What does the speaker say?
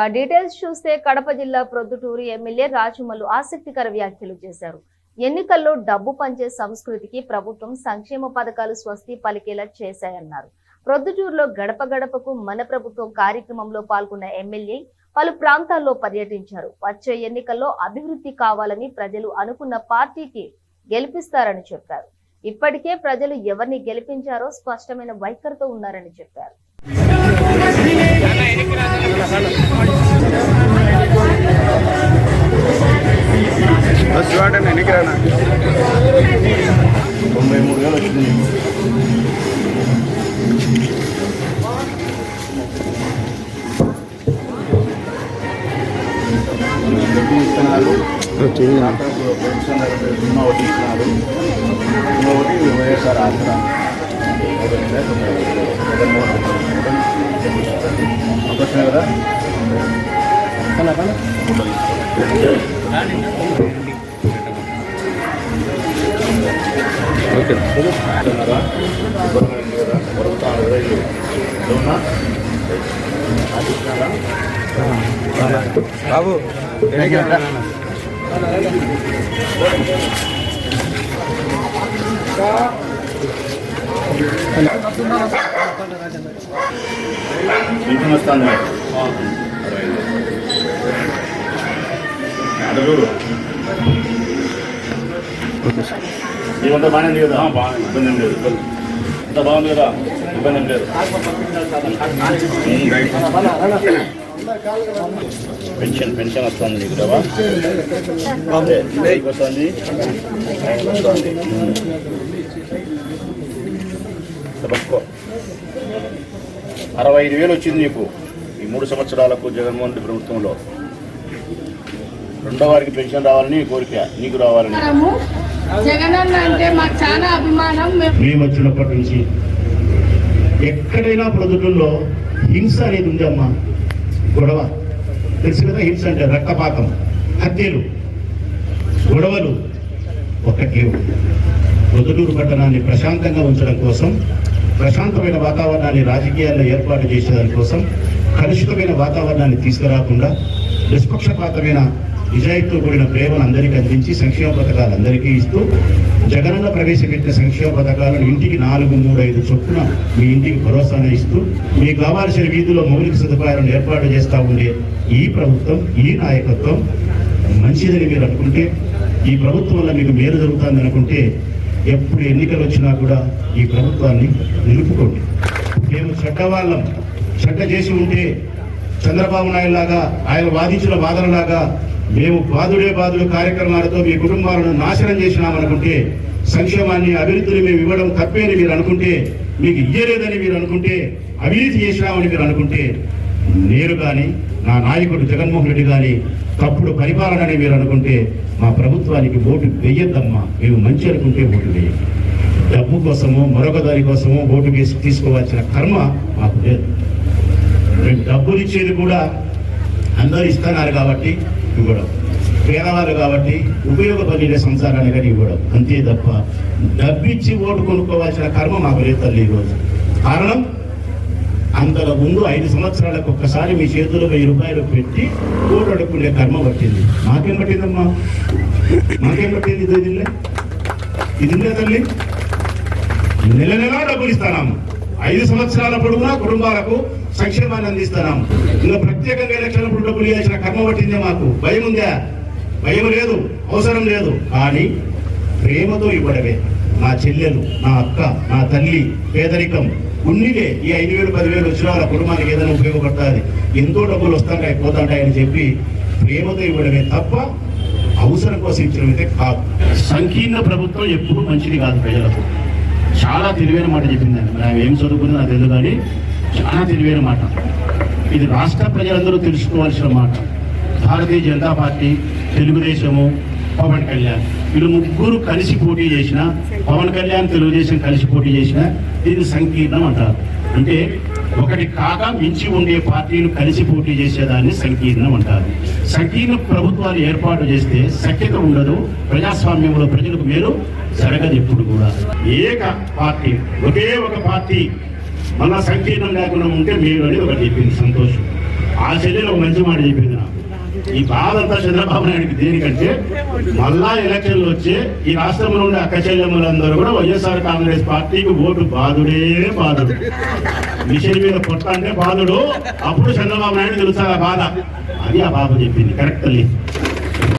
ఇక డీటెయిల్స్ చూస్తే కడప జిల్లా ప్రొద్దుటూరు ఎమ్మెల్యే రాజుమల్లు ఆసక్తికర వ్యాఖ్యలు చేశారు. ఎన్నికల్లో డబ్బు పంచే సంస్కృతికి ప్రభుత్వం సంక్షేమ పథకాలు స్వస్తి పలికేలా చేశాయన్నారు. ప్రొద్దుటూరులో గడప గడపకు మన ప్రభుత్వం కార్యక్రమంలో పాల్గొన్న ఎమ్మెల్యే పలు ప్రాంతాల్లో పర్యటించారు. వచ్చే ఎన్నికల్లో అభివృద్ధి కావాలని ప్రజలు అనుకున్న పార్టీకి గెలిపిస్తారని చెప్పారు. ఇప్పటికే ప్రజలు ఎవరిని గెలిపించారో స్పష్టమైన వైఖరితో ఉన్నారని చెప్పారు. తొంభై మూడు వేలు వచ్చింది డబ్బు ఇస్తున్నారు డాక్టర్కు పెన్షన్ బీమా ఒకటి ఇస్తున్నారు బీమా ఒకటి వైఎస్ఆర్ ఆసరా సంతోషమే కదా ఆశిస్తున్నారా బాబు ఎన్నికి రానా పింఛన్ వస్తుంది ఇవంతా బాగానే ఉంది కదా? ఇబ్బంది ఏం లేదు. అంత బాగుంది కదా? ఇబ్బంది ఏం లేదు. పెన్షన్ పెన్షన్ వస్తుంది నీకు కదా వస్తుంది వస్తుంది? పట్టుకో అరవై ఐదు వేలు వచ్చింది నీకు ఈ మూడు సంవత్సరాలకు జగన్మోహన్ రెడ్డి ప్రభుత్వంలో. రెండో వారికి పెన్షన్ రావాలని నీ కోరిక. నీకు రావాలని. జగనన్న అంటే మాకు చాలా అభిమానం. మేము వచ్చినప్పటి నుంచి ఎక్కడైనా ప్రజల్లో హింస అనేది ఉందమ్మా గొడవ. తెలుసు కదా హింస అంటే రక్తపాతం హత్యలు గొడవలు ఒకటి లేవు ప్రొద్దుటూరు పట్టణాన్ని ప్రశాంతంగా ఉంచడం కోసం ప్రశాంతమైన వాతావరణాన్ని రాజకీయాల్లో ఏర్పాటు చేసేదాని కోసం కలుషితమైన వాతావరణాన్ని తీసుకురాకుండా నిష్పక్షపాతమైన నిజాయితీతో కూడిన ప్రేమను అందరికీ అందించి సంక్షేమ పథకాలు అందరికీ ఇస్తూ జగనన్న ప్రవేశపెట్టిన సంక్షేమ పథకాలను ఇంటికి నాలుగు మూడు ఐదు చొప్పున మీ ఇంటికి భరోసాను ఇస్తూ మీకు కావాల్సిన వీధిలో మౌలిక సదుపాయాలను ఏర్పాటు చేస్తూ ఉండే ఈ ప్రభుత్వం ఈ నాయకత్వం మంచిదని మీరు అనుకుంటే ఈ ప్రభుత్వం వల్ల మీకు మేలు జరుగుతుంది అనుకుంటే ఎప్పుడు ఎన్నికలు వచ్చినా కూడా ఈ ప్రభుత్వాన్ని నిలుపుకోండి. మేము చట్టవాళ్ళం. చెడ్డ చేసి ఉంటే చంద్రబాబు నాయుడు లాగా ఆయన వాదించిన వాదనలాగా మేము బాధుడే బాధుడు కార్యక్రమాలతో మీ కుటుంబాలను నాశనం చేసినామనుకుంటే సంక్షేమాన్ని అభివృద్ధిని మేము ఇవ్వడం తప్పే అని మీరు అనుకుంటే మీకు ఇయ్యలేదని మీరు అనుకుంటే అవినీతి చేసినామని మీరు అనుకుంటే నేను కానీ నా నాయకుడు జగన్మోహన్ రెడ్డి కానీ తప్పుడు పరిపాలన అని మీరు అనుకుంటే మా ప్రభుత్వానికి ఓటు వేయద్దమ్మా. మేము మంచి అనుకుంటే ఓటు వేయండి డబ్బు కోసమో మరొక దాని కోసమో ఓటు వేసి తీసుకోవాల్సిన కర్మ మాకు లేదు. మేము డబ్బులు ఇచ్చేది కూడా అందరూ ఇస్తున్నారు కాబట్టి ఇవ్వడం. పేదవారు కాబట్టి ఉపయోగపడే సంసారాన్ని కానీ ఇవ్వడం. అంతే తప్ప డబ్బిచ్చి ఓటు కొనుక్కోవాల్సిన కర్మ మాకు లేదు తల్లి ఈరోజు. కారణం అంతకు ముందు ఐదు సంవత్సరాలకు ఒక్కసారి మీ చేతిలో వెయ్యి రూపాయలు పెట్టి ఓటు అడుక్కునే కర్మ పట్టింది. మాకేం పట్టిందమ్మా? మాకేం పట్టింది ఇది ఇదిలే తల్లి? నెల నెలా డబ్బులు ఇస్తానమ్మా ఐదు సంవత్సరాల పొడవునా కుటుంబాలకు సంక్షేమాన్ని అందిస్తున్నాము ఇంకా ప్రత్యేకంగా ఎలక్షన్లప్పుడు డబ్బులు ఇవ్వాల్సిన కర్మ పట్టిందే మాకు. భయం ఉందా? భయం లేదు అవసరం లేదు. కానీ ప్రేమతో ఇవ్వడమే. నా చెల్లెలు నా అక్క నా తల్లి పేదరికం ఉన్నిలే ఈ ఐదు వేలు పదివేలు వచ్చిన వాళ్ళ కుటుంబానికి ఏదైనా ఉపయోగపడుతుంది. ఎంతో డబ్బులు వస్తాంటాయి పోతాంటాయని చెప్పి ప్రేమతో ఇవ్వడమే తప్ప అవసరం కోసం ఇచ్చడమైతే కాదు. సంకీర్ణ ప్రభుత్వం ఎప్పుడు మంచిది కాదు ప్రజలకు. చాలా తెలివైన మాట చెప్పిందండి. మరి ఆమె ఏం చదువుకుంది నాకు తెలియదు కానీ చాలా తెలివైన మాట. ఇది రాష్ట్ర ప్రజలందరూ తెలుసుకోవాల్సిన మాట. భారతీయ జనతా పార్టీ తెలుగుదేశము పవన్ కళ్యాణ్. వీళ్ళు ముగ్గురు కలిసి పోటీ చేసిన పవన్ కళ్యాణ్ తెలుగుదేశం కలిసి పోటీ చేసిన దీన్ని సంకీర్ణం అంటారు. అంటే ఒకటి కాక మించి ఉండే పార్టీలు కలిసి పోటీ చేసేదాన్ని సంకీర్ణం అంటారు. సంకీర్ణ ప్రభుత్వాలు ఏర్పాటు చేస్తే సఖ్యత ఉండదు ప్రజాస్వామ్యంలో ప్రజలకు మేలు జరగదు ఎప్పుడు కూడా. ఏక పార్టీ ఒకే ఒక పార్టీ మళ్ళా సంకీర్ణం లేకుండా ఉంటే మేలు అని ఒకటి చెప్పింది సంతోషం. ఆ చెల్లెలు ఒక మంచి మాట చెప్పింది నాకు. ఈ బాధంతా చంద్రబాబు నాయుడికి దేనికంటే మళ్ళా ఎలక్షన్లు వచ్చి ఈ రాష్ట్రంలో ఉండే అక్క చెల్లెమ్మలందరూ కూడా వైఎస్ఆర్ కాంగ్రెస్ పార్టీకి ఓటు బాధుడే బాధుడు మిషన్ మీద కొట్ట అంటే బాధుడు అప్పుడు చంద్రబాబు నాయుడు తెలుసా ఆ బాధ? అది ఆ బాబు చెప్పింది. కరెక్ట్